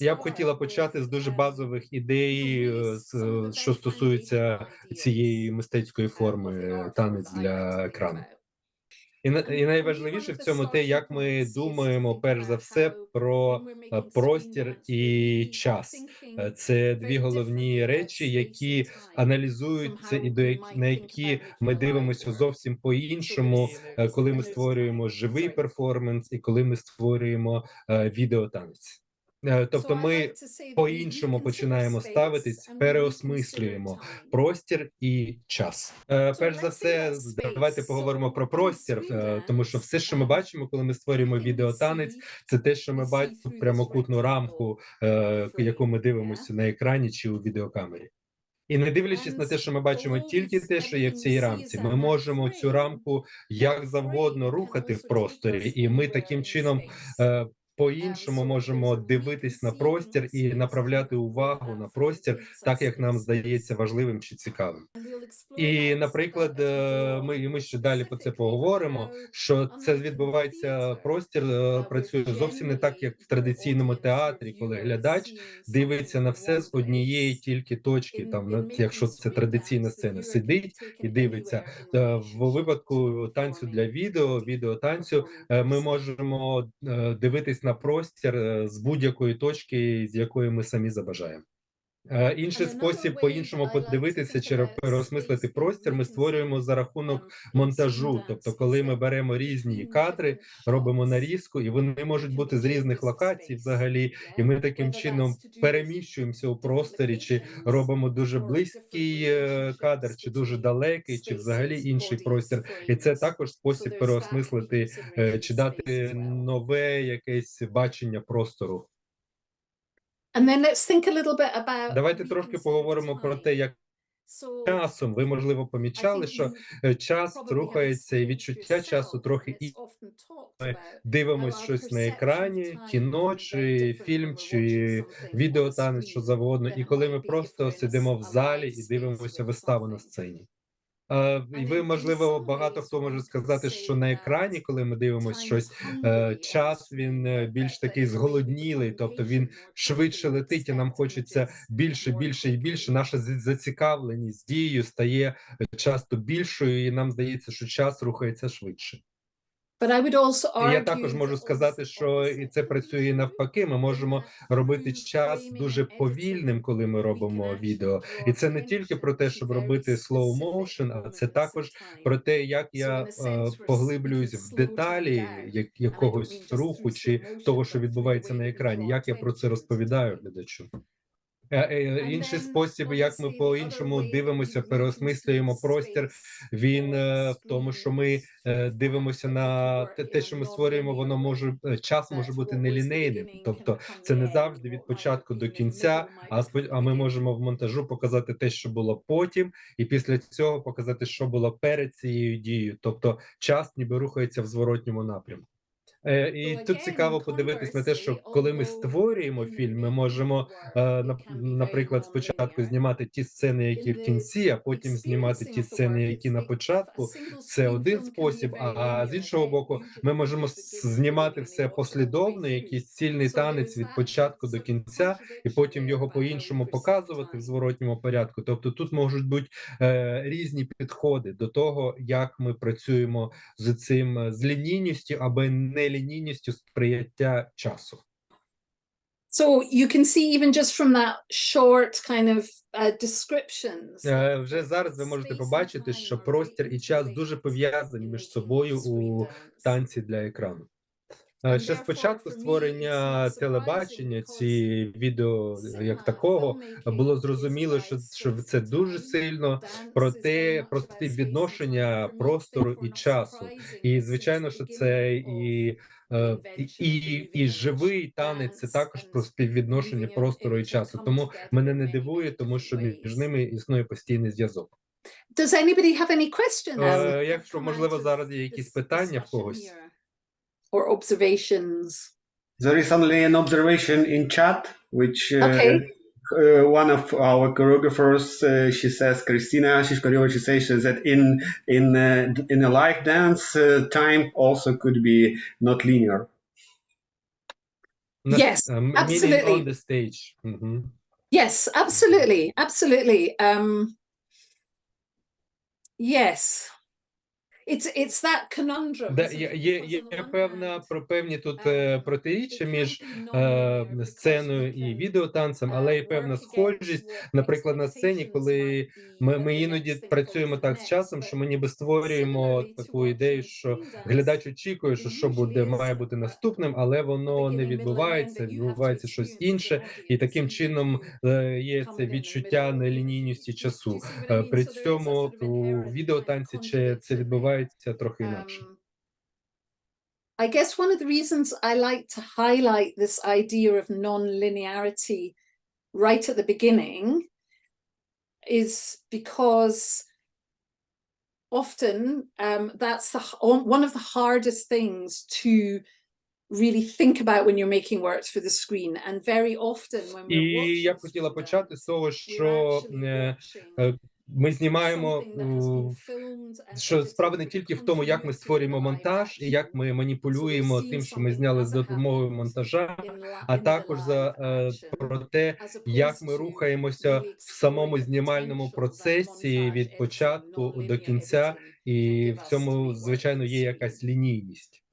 Я б хотіла почати з дуже базових ідей, е, з, що стосується цієї мистецької форми танець для екрану. І, і найважливіше в цьому те, як ми думаємо перш за все про е, простір і час. Е, Це дві головні речі, які аналізуються і до як- на які ми дивимося зовсім по-іншому, е, коли ми створюємо живий перформанс і коли ми створюємо відеотанець. Е, Тобто ми по-іншому починаємо ставитись, переосмислюємо простір і час. Е, Перш за все, давайте поговоримо про простір, е, тому що все, що ми бачимо, коли ми створюємо відеотанець, це те, що ми бачимо прямокутну рамку, яку ми дивимося на екрані чи у відеокамері. І не дивлячись на те, що ми бачимо тільки те, що є в цій рамці, ми можемо цю рамку як завгодно рухати в просторі, і ми таким чином е, по-іншому можемо дивитись на простір і направляти увагу на простір, так як нам здається важливим чи цікавим. І, наприклад, е, ми, ми ще далі про це поговоримо. Що це відбувається простір, е, працює зовсім не так, як в традиційному театрі, коли глядач дивиться на все з однієї тільки точки. Там якщо це традиційна сцена, сидить і дивиться. Е, В випадку танцю для відео, відеотанцю, е, ми можемо е, дивитись на простір е, з будь-якої точки, з якої ми самі забажаємо. Е, Інший спосіб по-іншому подивитися чи переосмислити простір. Ми створюємо за рахунок монтажу. Тобто, коли ми беремо різні кадри, робимо нарізку, і вони можуть бути з різних локацій, взагалі, і ми таким чином переміщуємося у просторі, чи робимо дуже близький е, кадр, чи дуже далекий, чи взагалі інший простір. І це також спосіб переосмислити е, чи дати нове якесь бачення простору. Давайте трошки поговоримо про те, як часом ви можливо помічали, що е, час рухається, і відчуття часу трохи і дивимось щось на екрані, кіно чи фільм, чи відеотанець, що завгодно. І коли ми просто сидимо в залі і дивимося виставу на сцені. Е, І ви, можливо, багато хто може сказати, що на екрані, коли ми дивимося щось, е, час він е, більш такий зголоднілий, тобто він швидше летить, і нам хочеться більше, більше і більше. Наша зацікавленість дією стає часто більшою, і нам здається, що час рухається швидше. І я також можу сказати, що і це працює навпаки. Ми можемо робити час дуже повільним, коли ми робимо відео. І це не тільки про те, щоб робити slow motion, а це також про те, як я е, поглиблююсь в деталі якогось руху чи того, що відбувається на екрані. Як я про це розповідаю глядачу. Е, е, Інший спосіб, як ми по-іншому дивимося, переосмислюємо простір. Він е, в тому, що ми дивимося на те, що ми створюємо, воно може час може бути нелінейним. Тобто, це не завжди від початку до кінця. А а ми можемо в монтажу показати те, що було потім, і після цього показати, що було перед цією дією. Тобто, час ніби рухається в зворотньому напрямку. Е, І тут цікаво подивитись на те, що коли ми створюємо фільм, ми можемо е, наприклад, спочатку знімати ті сцени, які в кінці, а потім знімати ті сцени, які на початку. Це один спосіб. А з іншого боку, ми можемо знімати все послідовно, якийсь цільний танець від початку до кінця, і потім його по-іншому показувати в зворотньому порядку. Тобто тут можуть бути е, різні підходи до того, як ми працюємо з цим е, з лінійністю або нелінійністю сприяття часу. So you can see even just from that short kind of uh, descriptions. Е, Вже зараз ви можете побачити, що простір і час дуже пов'язані між собою у танці для екрану. Ще спочатку створення телебачення, ці відео як такого було зрозуміло, що, що це дуже сильно про те, про співвідношення простору і часу. І звичайно, що це і, і, і, і живий танець це також про співвідношення простору і часу. Тому мене не дивує, тому що між ними існує постійний зв'язок. Does anybody have any questions Е, Якщо можливо зараз є якісь питання в когось. or observations? There is only an observation in chat, which uh, okay. Uh, one of our choreographers, uh, she says, Christina Shishkoryova, she says that in in uh, in a live dance, uh, time also could be not linear. Yes, um, absolutely. On the stage. Mm -hmm. Yes, absolutely, absolutely. Um, yes, it's it's that conundrum. Да, є, є, є певна про певні тут um, е, протиріччя між е, сценою і відеотанцем, uh, але є work певна схожість. Наприклад, на сцені, коли ми, ми іноді працюємо так з часом, що ми ніби створюємо таку ідею, що глядач очікує, що що буде, має бути наступним, але воно не відбувається, відбувається щось інше, і таким чином е, є це відчуття нелінійності часу. Е? При цьому у відеотанці чи це there. відбувається трохи інакше. Um, I guess one of the reasons I like to highlight this idea of non-linearity right at the beginning is because often um, that's the, h- on- one of the hardest things to really think about when you're making works for the screen and very often when we're І watching я б хотіла screen почати з dance, того, we're що е, е, ми знімаємо е, що справа не тільки в тому, як ми створюємо монтаж і як ми маніпулюємо тим, що ми зняли з допомогою монтажа, а також за е, про те, як ми рухаємося в самому знімальному процесі від початку до кінця, і в цьому, звичайно, є якась лінійність.